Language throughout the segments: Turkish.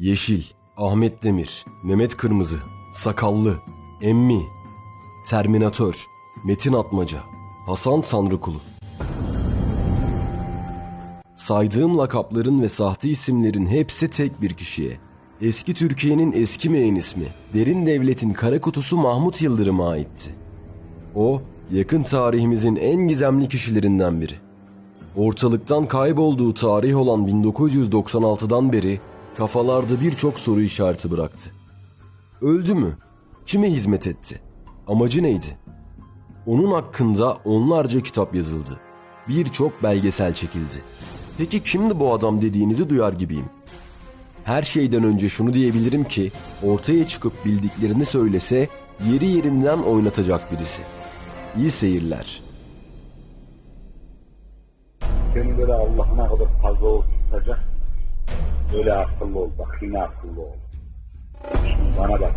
Yeşil, Ahmet Demir, Mehmet Kırmızı, Sakallı, Emmi, Terminatör, Metin Atmaca, Hasan Sanrıkulu. Saydığım lakapların ve sahte isimlerin hepsi tek bir kişiye. Eski Türkiye'nin eskimeyen ismi, derin devletin kara kutusu Mahmut Yıldırım'a aitti. O, yakın tarihimizin en gizemli kişilerinden biri. Ortalıktan kaybolduğu tarih olan 1996'dan beri kafalarda birçok soru işareti bıraktı. Öldü mü? Kime hizmet etti? Amacı neydi? Onun hakkında onlarca kitap yazıldı. Birçok belgesel çekildi. Peki kimdi bu adam dediğinizi duyar gibiyim. Her şeyden önce şunu diyebilirim ki ortaya çıkıp bildiklerini söylese yeri yerinden oynatacak birisi. İyi seyirler. Böyle Allah'ına kadar fazla ol tutacak. Böyle akıllı ol bak yine akıllı ol. Şimdi bana bak.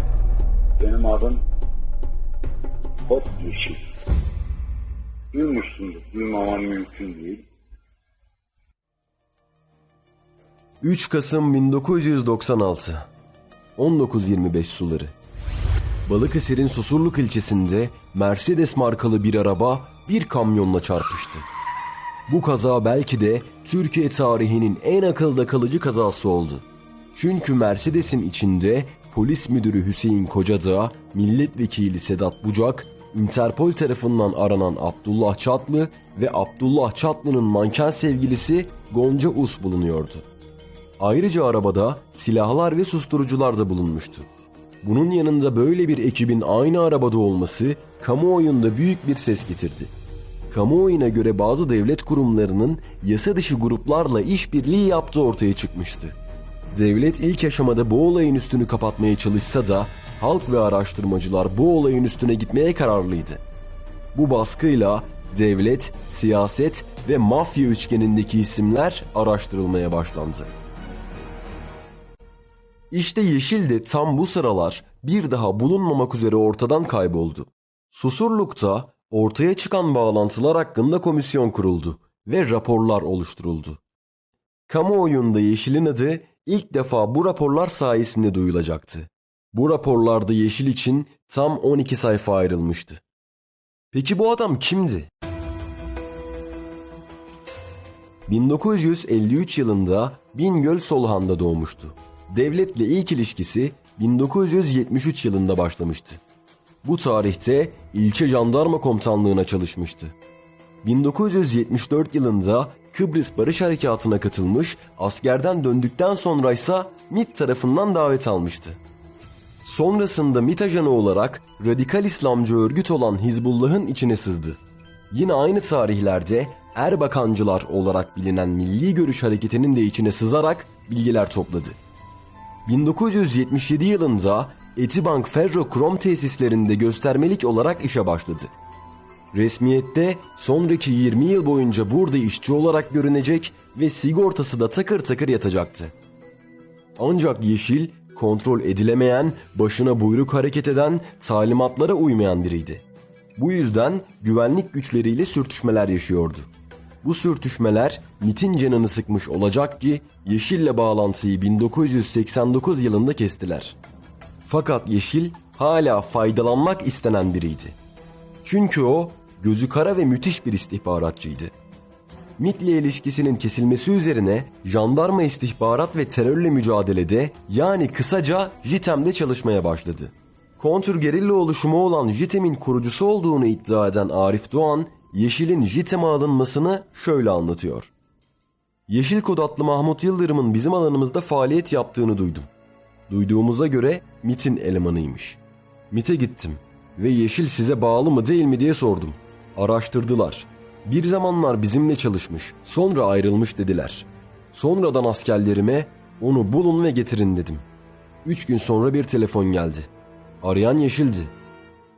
Benim adım Hot Yeşil. Duymuşsundur. Duymaman mümkün değil. 3 Kasım 1996 19.25 suları Balıkesir'in Susurluk ilçesinde Mercedes markalı bir araba bir kamyonla çarpıştı. Bu kaza belki de Türkiye tarihinin en akılda kalıcı kazası oldu. Çünkü Mercedes'in içinde polis müdürü Hüseyin Kocadağ, milletvekili Sedat Bucak, Interpol tarafından aranan Abdullah Çatlı ve Abdullah Çatlı'nın manken sevgilisi Gonca Us bulunuyordu. Ayrıca arabada silahlar ve susturucular da bulunmuştu. Bunun yanında böyle bir ekibin aynı arabada olması kamuoyunda büyük bir ses getirdi. Kamuoyuna göre bazı devlet kurumlarının yasa dışı gruplarla işbirliği yaptığı ortaya çıkmıştı. Devlet ilk aşamada bu olayın üstünü kapatmaya çalışsa da halk ve araştırmacılar bu olayın üstüne gitmeye kararlıydı. Bu baskıyla devlet, siyaset ve mafya üçgenindeki isimler araştırılmaya başlandı. İşte Yeşil de tam bu sıralar bir daha bulunmamak üzere ortadan kayboldu. Susurluk'ta ortaya çıkan bağlantılar hakkında komisyon kuruldu ve raporlar oluşturuldu. Kamuoyunda Yeşil'in adı ilk defa bu raporlar sayesinde duyulacaktı. Bu raporlarda Yeşil için tam 12 sayfa ayrılmıştı. Peki bu adam kimdi? 1953 yılında Bingöl Solhan'da doğmuştu. Devletle ilk ilişkisi 1973 yılında başlamıştı. Bu tarihte ilçe jandarma komutanlığına çalışmıştı. 1974 yılında Kıbrıs Barış Harekatı'na katılmış, askerden döndükten sonra ise MİT tarafından davet almıştı. Sonrasında MİT ajanı olarak radikal İslamcı örgüt olan Hizbullah'ın içine sızdı. Yine aynı tarihlerde Erbakancılar olarak bilinen Milli Görüş Hareketi'nin de içine sızarak bilgiler topladı. 1977 yılında Etibank Ferrokrom tesislerinde göstermelik olarak işe başladı. Resmiyette sonraki 20 yıl boyunca burada işçi olarak görünecek ve sigortası da takır takır yatacaktı. Ancak Yeşil kontrol edilemeyen, başına buyruk hareket eden, talimatlara uymayan biriydi. Bu yüzden güvenlik güçleriyle sürtüşmeler yaşıyordu. Bu sürtüşmeler MIT'in canını sıkmış olacak ki Yeşil'le bağlantıyı 1989 yılında kestiler. Fakat Yeşil hala faydalanmak istenen biriydi. Çünkü o gözü kara ve müthiş bir istihbaratçıydı. MIT'le ilişkisinin kesilmesi üzerine jandarma istihbarat ve terörle mücadelede yani kısaca JITEM'de çalışmaya başladı. Kontrgerilla oluşumu olan JITEM'in kurucusu olduğunu iddia eden Arif Doğan, Yeşil'in JITEM'e alınmasını şöyle anlatıyor. Yeşil Kod adlı Mahmut Yıldırım'ın bizim alanımızda faaliyet yaptığını duydum. Duyduğumuza göre MIT'in elemanıymış. MIT'e gittim ve Yeşil size bağlı mı değil mi diye sordum. Araştırdılar. Bir zamanlar bizimle çalışmış, sonra ayrılmış dediler. Sonradan askerlerime onu bulun ve getirin dedim. Üç gün sonra bir telefon geldi. Arayan Yeşil'di.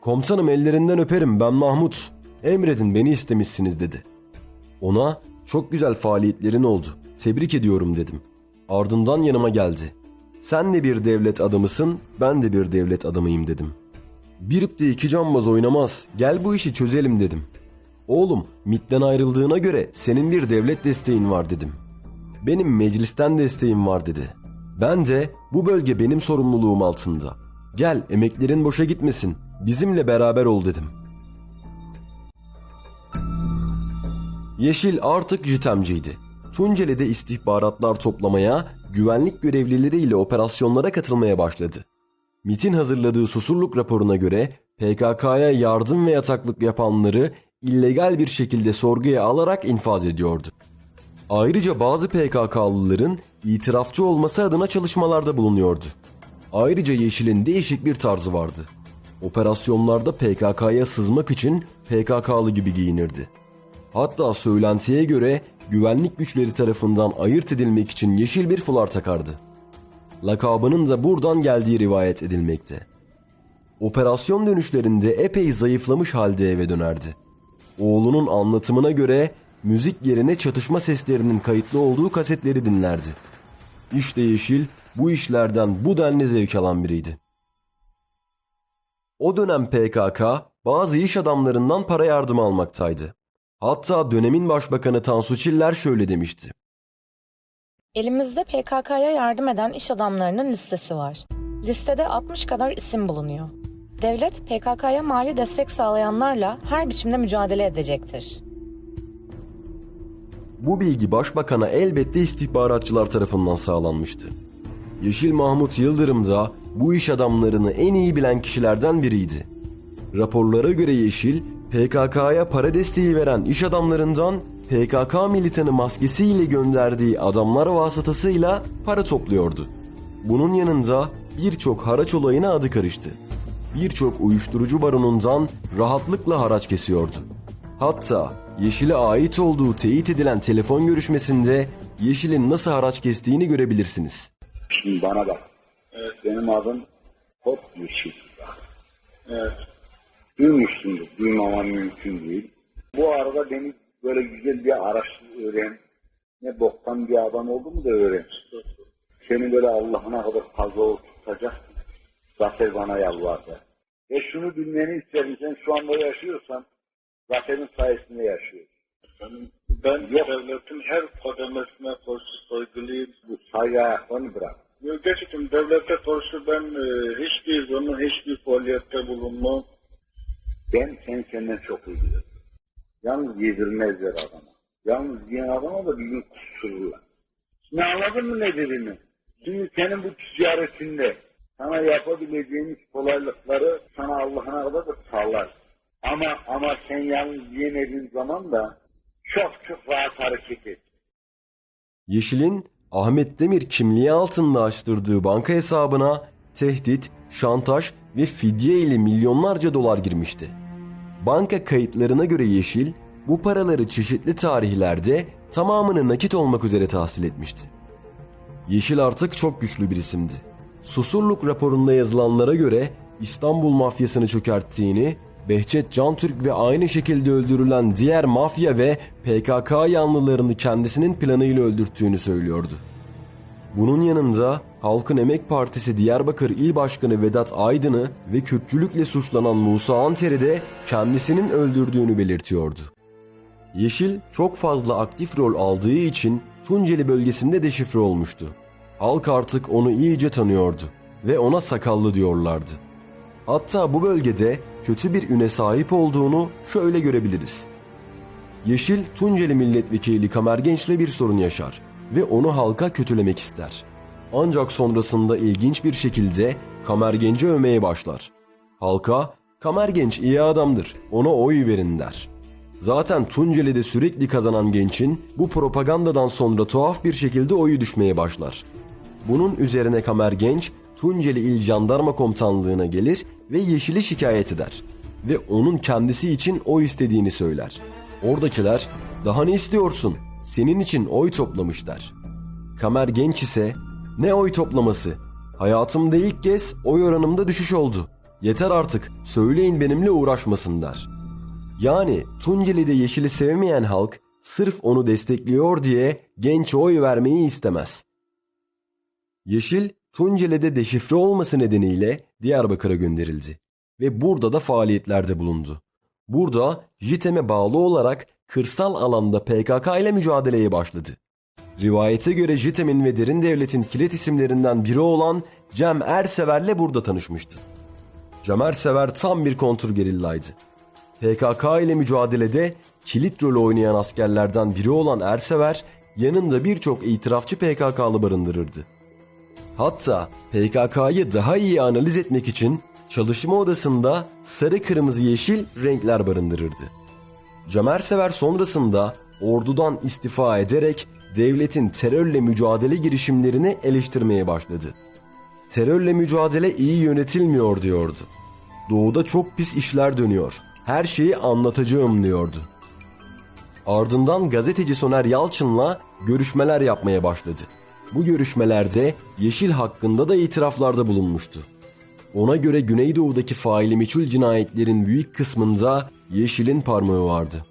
Komutanım ellerinden öperim ben Mahmut. Emredin beni istemişsiniz dedi. Ona çok güzel faaliyetlerin oldu. Tebrik ediyorum dedim. Ardından yanıma geldi. Sen de bir devlet adamısın, ben de bir devlet adamıyım dedim. Bir ipte iki cambaz oynamaz. Gel bu işi çözelim dedim. Oğlum MIT'ten ayrıldığına göre senin bir devlet desteğin var dedim. Benim meclisten desteğim var dedi. Ben de bu bölge benim sorumluluğum altında. Gel emeklerin boşa gitmesin. Bizimle beraber ol dedim. Yeşil artık jitemciydi. Tunceli'de istihbaratlar toplamaya, güvenlik görevlileriyle operasyonlara katılmaya başladı. MIT'in hazırladığı susurluk raporuna göre PKK'ya yardım ve yataklık yapanları illegal bir şekilde sorguya alarak infaz ediyordu. Ayrıca bazı PKK'lıların itirafçı olması adına çalışmalarda bulunuyordu. Ayrıca Yeşil'in değişik bir tarzı vardı. Operasyonlarda PKK'ya sızmak için PKK'lı gibi giyinirdi. Hatta söylentiye göre güvenlik güçleri tarafından ayırt edilmek için yeşil bir fular takardı. Lakabının da buradan geldiği rivayet edilmekte. Operasyon dönüşlerinde epey zayıflamış halde eve dönerdi. Oğlunun anlatımına göre müzik yerine çatışma seslerinin kayıtlı olduğu kasetleri dinlerdi. İşte Yeşil bu işlerden bu denli zevk alan biriydi. O dönem PKK bazı iş adamlarından para yardımı almaktaydı. Hatta dönemin başbakanı Tansu Çiller şöyle demişti. Elimizde PKK'ya yardım eden iş adamlarının listesi var. Listede 60 kadar isim bulunuyor. Devlet PKK'ya mali destek sağlayanlarla her biçimde mücadele edecektir. Bu bilgi başbakana elbette istihbaratçılar tarafından sağlanmıştı. Yeşil Mahmut Yıldırım da bu iş adamlarını en iyi bilen kişilerden biriydi. Raporlara göre Yeşil, PKK'ya para desteği veren iş adamlarından PKK militanı maskesiyle gönderdiği adamlar vasıtasıyla para topluyordu. Bunun yanında birçok haraç olayına adı karıştı. Birçok uyuşturucu baronundan rahatlıkla haraç kesiyordu. Hatta Yeşil'e ait olduğu teyit edilen telefon görüşmesinde Yeşil'in nasıl haraç kestiğini görebilirsiniz. Şimdi bana bak. Benim adım Kod Yeşil. Evet. Duymuşsundur. Duymaman mümkün değil. Bu arada beni böyle güzel bir araştır öğren. Ne boktan bir adam oldu mu da öğren. Seni böyle Allah'ına kadar fazla tutacak. Zafer bana yalvardı. Ve şunu bilmeni isterim. Sen şu anda yaşıyorsan Zafer'in sayesinde yaşıyorsun. Ben Yok. devletin her kademesine karşı saygılıyım. Bu saygı ayaklarını bırak. Gerçekten devlete karşı ben e, hiçbir zaman hiçbir faaliyette bulunmam. Ben seni senden çok iyi biliyorum. Yalnız yedirmezler adama. Yalnız yiyen adama da bir gün kusururlar. Şimdi anladın mı ne dediğimi? Şimdi senin bu ticaretinde sana yapabileceğimiz kolaylıkları sana Allah'ına kadar da sağlar. Ama ama sen yalnız yiyemediğin zaman da çok çok rahat hareket et. Yeşil'in Ahmet Demir kimliği altında açtırdığı banka hesabına tehdit, şantaj ve fidye ile milyonlarca dolar girmişti. Banka kayıtlarına göre Yeşil bu paraları çeşitli tarihlerde tamamını nakit olmak üzere tahsil etmişti. Yeşil artık çok güçlü bir isimdi. Susurluk raporunda yazılanlara göre İstanbul mafyasını çökerttiğini, Behçet Cantürk ve aynı şekilde öldürülen diğer mafya ve PKK yanlılarını kendisinin planıyla öldürttüğünü söylüyordu. Bunun yanında Halkın Emek Partisi Diyarbakır İl Başkanı Vedat Aydın'ı ve Kürtçülükle suçlanan Musa Anter'i de kendisinin öldürdüğünü belirtiyordu. Yeşil çok fazla aktif rol aldığı için Tunceli bölgesinde deşifre olmuştu. Halk artık onu iyice tanıyordu ve ona sakallı diyorlardı. Hatta bu bölgede kötü bir üne sahip olduğunu şöyle görebiliriz. Yeşil Tunceli milletvekili Kamer Genç'le bir sorun yaşar ve onu halka kötülemek ister. Ancak sonrasında ilginç bir şekilde Kamer Genç'i övmeye başlar. Halka Kamer Genç iyi adamdır ona oy verin der. Zaten Tunceli'de sürekli kazanan gençin bu propagandadan sonra tuhaf bir şekilde oyu düşmeye başlar. Bunun üzerine Kamer Genç Tunceli İl Jandarma Komutanlığı'na gelir ve Yeşil'i şikayet eder. Ve onun kendisi için oy istediğini söyler. Oradakiler daha ne istiyorsun senin için oy toplamış der. Kamer Genç ise ne oy toplaması hayatımda ilk kez oy oranımda düşüş oldu. Yeter artık söyleyin benimle uğraşmasın der. Yani Tunceli'de Yeşil'i sevmeyen halk sırf onu destekliyor diye genç oy vermeyi istemez. Yeşil Tunceli'de deşifre olması nedeniyle Diyarbakır'a gönderildi ve burada da faaliyetlerde bulundu. Burada JITEM'e bağlı olarak kırsal alanda PKK ile mücadeleye başladı. Rivayete göre JITEM'in ve Derin Devlet'in kilit isimlerinden biri olan Cem Ersever'le burada tanışmıştı. Cem Ersever tam bir kontrgerillaydı. PKK ile mücadelede kilit rol oynayan askerlerden biri olan Ersever yanında birçok itirafçı PKK'lı barındırırdı. Hatta PKK'yı daha iyi analiz etmek için çalışma odasında sarı kırmızı yeşil renkler barındırırdı. Camersever sonrasında ordudan istifa ederek devletin terörle mücadele girişimlerini eleştirmeye başladı. Terörle mücadele iyi yönetilmiyor diyordu. Doğuda çok pis işler dönüyor. Her şeyi anlatacağım diyordu. Ardından gazeteci Soner Yalçın'la görüşmeler yapmaya başladı. Bu görüşmelerde Yeşil hakkında da itiraflarda bulunmuştu. Ona göre Güneydoğu'daki faili meçhul cinayetlerin büyük kısmında Yeşil'in parmağı vardı.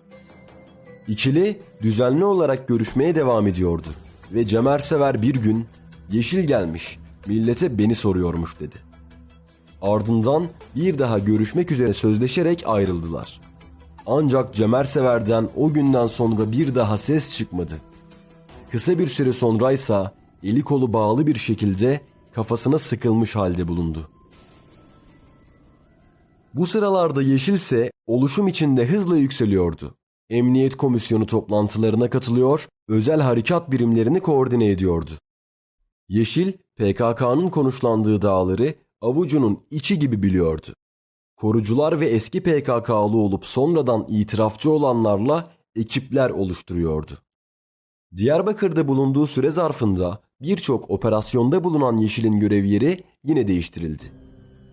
İkili düzenli olarak görüşmeye devam ediyordu ve Cemersever bir gün Yeşil gelmiş, millete beni soruyormuş dedi. Ardından bir daha görüşmek üzere sözleşerek ayrıldılar. Ancak Cemersever'den o günden sonra bir daha ses çıkmadı. Kısa bir süre sonraysa eli kolu bağlı bir şekilde kafasına sıkılmış halde bulundu. Bu sıralarda Yeşilse oluşum içinde hızla yükseliyordu. Emniyet komisyonu toplantılarına katılıyor, özel harekat birimlerini koordine ediyordu. Yeşil, PKK'nın konuşlandığı dağları avucunun içi gibi biliyordu. Korucular ve eski PKK'lı olup sonradan itirafçı olanlarla ekipler oluşturuyordu. Diyarbakır'da bulunduğu süre zarfında birçok operasyonda bulunan Yeşil'in görev yeri yine değiştirildi.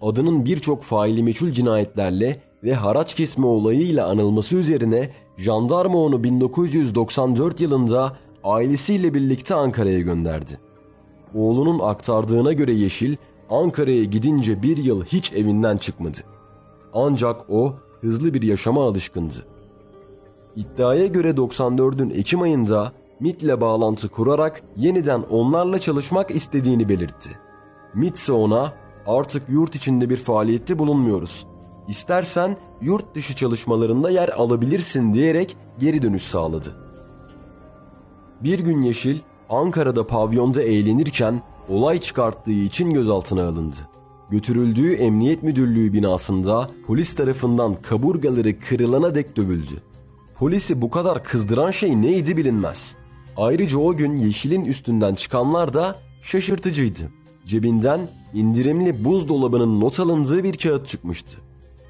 Adının birçok faili meçhul cinayetlerle ve haraç kesme olayıyla anılması üzerine jandarma onu 1994 yılında ailesiyle birlikte Ankara'ya gönderdi. Oğlunun aktardığına göre Yeşil Ankara'ya gidince bir yıl hiç evinden çıkmadı. Ancak o hızlı bir yaşama alışkındı. İddiaya göre 94'ün Ekim ayında MIT'le bağlantı kurarak yeniden onlarla çalışmak istediğini belirtti. MIT ise ona artık yurt içinde bir faaliyette bulunmuyoruz. İstersen yurt dışı çalışmalarında yer alabilirsin diyerek geri dönüş sağladı. Bir gün Yeşil Ankara'da pavyonda eğlenirken olay çıkarttığı için gözaltına alındı. Götürüldüğü emniyet müdürlüğü binasında polis tarafından kaburgaları kırılana dek dövüldü. Polisi bu kadar kızdıran şey neydi bilinmez. Ayrıca o gün Yeşil'in üstünden çıkanlar da şaşırtıcıydı. Cebinden indirimli buzdolabının not alındığı bir kağıt çıkmıştı.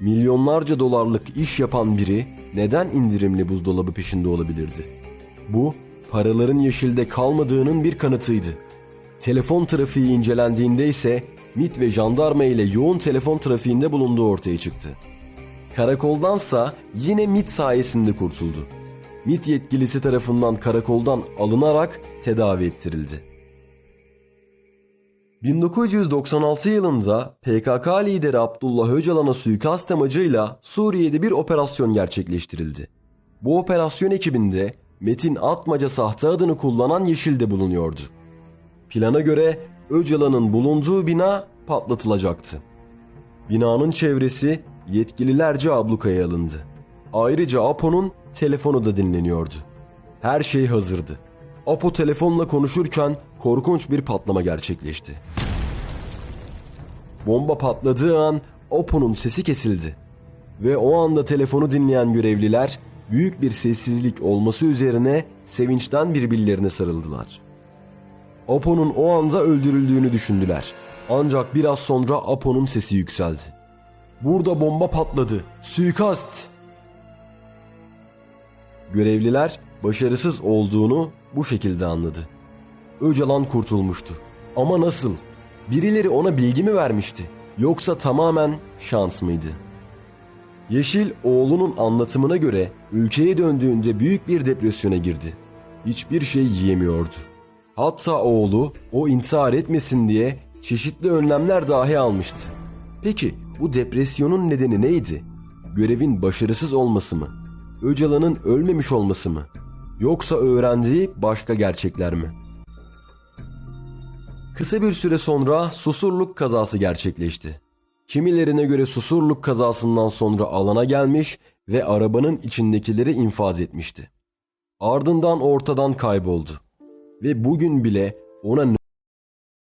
Milyonlarca dolarlık iş yapan biri neden indirimli buzdolabı peşinde olabilirdi? Bu paraların yeşilde kalmadığının bir kanıtıydı. Telefon trafiği incelendiğinde ise MIT ve jandarma ile yoğun telefon trafiğinde bulunduğu ortaya çıktı. Karakoldansa yine MIT sayesinde kurtuldu. MIT yetkilisi tarafından karakoldan alınarak tedavi ettirildi. 1996 yılında PKK lideri Abdullah Öcalan'a suikast amacıyla Suriye'de bir operasyon gerçekleştirildi. Bu operasyon ekibinde Metin Atmaca sahte adını kullanan Yeşil de bulunuyordu. Plana göre Öcalan'ın bulunduğu bina patlatılacaktı. Binanın çevresi yetkililerce ablukaya alındı. Ayrıca Apo'nun telefonu da dinleniyordu. Her şey hazırdı. Apo telefonla konuşurken korkunç bir patlama gerçekleşti. Bomba patladığı an Apo'nun sesi kesildi. Ve o anda telefonu dinleyen görevliler büyük bir sessizlik olması üzerine sevinçten birbirlerine sarıldılar. Apo'nun o anda öldürüldüğünü düşündüler. Ancak biraz sonra Apo'nun sesi yükseldi. Burada bomba patladı. Suikast! Görevliler başarısız olduğunu bu şekilde anladı. Öcalan kurtulmuştu. Ama nasıl? Birileri ona bilgi mi vermişti? Yoksa tamamen şans mıydı? Yeşil oğlunun anlatımına göre ülkeye döndüğünde büyük bir depresyona girdi. Hiçbir şey yiyemiyordu. Hatta oğlu o intihar etmesin diye çeşitli önlemler dahi almıştı. Peki bu depresyonun nedeni neydi? Görevin başarısız olması mı? Öcalan'ın ölmemiş olması mı? Yoksa öğrendiği başka gerçekler mi? Kısa bir süre sonra Susurluk kazası gerçekleşti. Kimilerine göre Susurluk kazasından sonra alana gelmiş ve arabanın içindekileri infaz etmişti. Ardından ortadan kayboldu. ve bugün bile ona